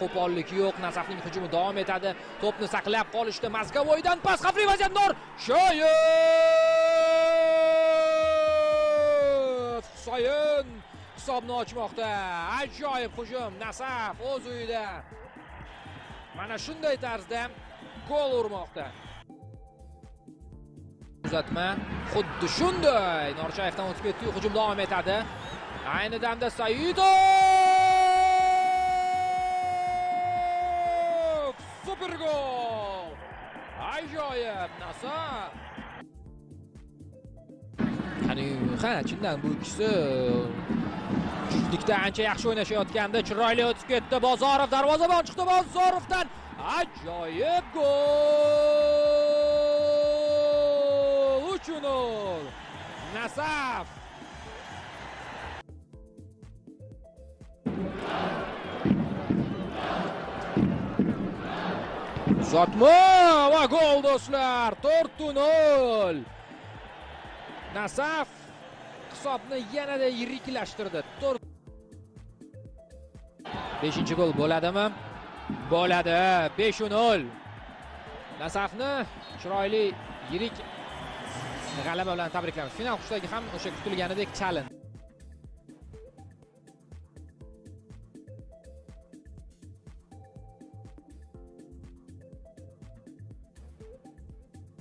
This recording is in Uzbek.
qo'pollik yo'q. Nasafning hujumi davom etadi. To'pni saqlab qolishdi. Mazgavoydan pas xavfli vaziyat. Nor shoyev husayin hisobni ochmoqda. Ajoyib hujum. Nasaf o'z uyida. Mana shunday tarzda gol urmoqda. Uzatma. Xuddi shunday. Norchayevdan o'tib ketdi. Hujum davom etadi. Ayni damda saidov! Super gol ajoyib nasaf qani ha chindan bu ikkisi e, juftlikda ancha yaxshi o'ynashayotganda chiroyli o'tib ketdi. Bozorov darvozabon chiqdi. Bozorovdan ajoyib gol. Uch nol. Nasaf. Uzatma va gol do'stlar to'rt nol nasaf hisobni yanada yiriklashtirdi. To'rt beshinchi gol bo'ladimi? Bo'ladi. Beshu nol nasafni chiroyli yirik g'alaba bilan tabriklaymiz final qushidagi ham o'sha kutilganidek chalin